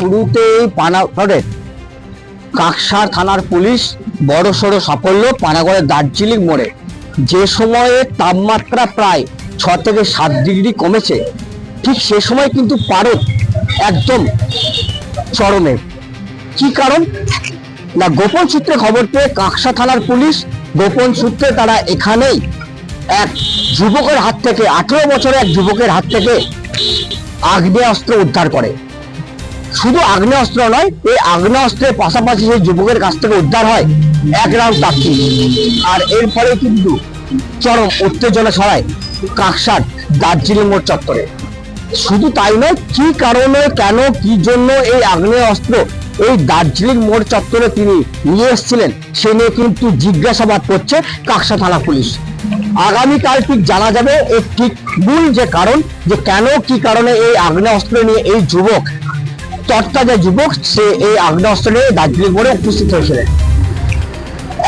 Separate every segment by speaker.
Speaker 1: শুরুতেই পানাগড়ের কাকসার থানার পুলিশ বড় সড়ো সাফল্য, পানাগড়ের দার্জিলিং মোড়ে। যে সময়ে তাপমাত্রা প্রায় ছ থেকে সাত ডিগ্রি কমেছে, ঠিক সে সময় কিন্তু পারদ একদম চরমে। কি কারণ? না, গোপন সূত্রে খবর পেয়ে কাকসা থানার পুলিশ গোপন সূত্রে তারা এখানেই এক যুবকের হাত থেকে, আঠেরো বছরের এক যুবকের হাত থেকে আগ্নেয়াস্ত্র উদ্ধার করে। শুধু আগ্নেয়াস্ত্র নয়, এই আগ্নেয়াস্ত্রের পাশাপাশি সেই যুবকের কাছ থেকে উদ্ধার হয় এক রাউন্ড কাকটি আর এর ফলে কিন্তু চরম উত্তেজনা ছড়ায় কাকসার দার্জিলিং মোড় চত্বরে। শুধু তাই নয়, কি কারণে, কেন, কি জন্য এই আগ্নেয় অস্ত্র এই দার্জিলিং মোড় চত্বরে তিনি নিয়ে এসেছিলেন, সে নিয়ে কিন্তু জিজ্ঞাসাবাদ করছে কাকসা থানা পুলিশ। আগামীকাল ঠিক জানা যাবে এর ঠিক মূল যে কারণ, যে কেন, কি কারণে এই আগ্নেয় অস্ত্র নিয়ে এই যুবক তরতাজা যুবক, সে এই আগ্নেয়াস্ত্র নিয়ে দার্জিলিং মোড়ে উপস্থিত হয়েছিলেন।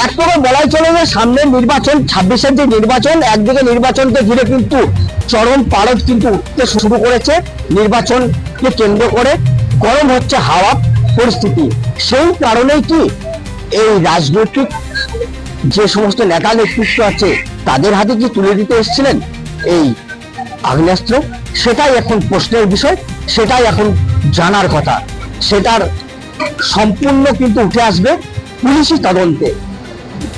Speaker 1: এক প্রকার বলাই চলে যে সামনের নির্বাচন ছাব্বিশের যে নির্বাচন, একদিকে নির্বাচনকে ঘিরে কিন্তু চরম পারদ কিন্তু উঠতে শুরু করেছে। নির্বাচনকে কেন্দ্র করে গরম হচ্ছে হাওয়া পরিস্থিতি। সেই কারণেই কি এই রাজনৈতিক যে সমস্ত নেতা নেতৃত্ব আছে, তাদের হাতে কি তুলে দিতে এসেছিলেন এই আগ্নেয়াস্ত্র? সেটাই এখন প্রশ্নের বিষয়। সেটাই এখন জানার কথা। সেটার সম্পূর্ণ কিন্তু উঠে আসবে পুলিশি তদন্তে।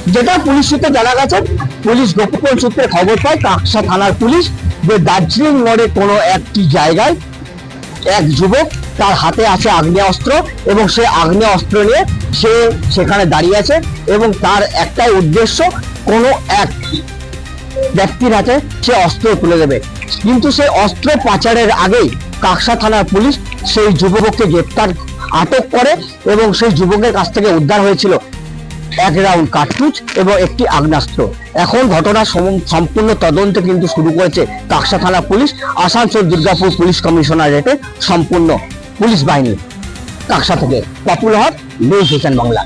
Speaker 1: যেটা পুলিশ সূত্রে জানা গেছে, পুলিশ গোপন সূত্রে খবর পায় কাকসা থানার পুলিশ যে দার্জিলিং মোড়ে কোনো একটি জায়গায় এক যুবক তার হাতে আছে আগ্নেয় অস্ত্র এবং সে আগ্নেয় অস্ত্র নিয়ে সে সেখানে দাঁড়িয়ে আছে এবং তার একটাই উদ্দেশ্য কোনো এক ব্যক্তির হাতে সে অস্ত্র তুলে দেবে। কিন্তু সে অস্ত্র পাচারের আগেই কাকসা থানার পুলিশ সেই যুবককে গ্রেপ্তার, আটক করে এবং সেই যুবকের কাছ থেকে উদ্ধার হয়েছিল এক রাউন্ড কার্তুজ এবং একটি আগ্নেয়াস্ত্র। এখন ঘটনা সম্পূর্ণ তদন্ত কিন্তু শুরু করেছে কাকসা থানা পুলিশ। আসানসোল দুর্গাপুর পুলিশ কমিশনারেটে সম্পূর্ণ পুলিশ বাহিনী কাকসা থেকে। Popular news vision Bangla.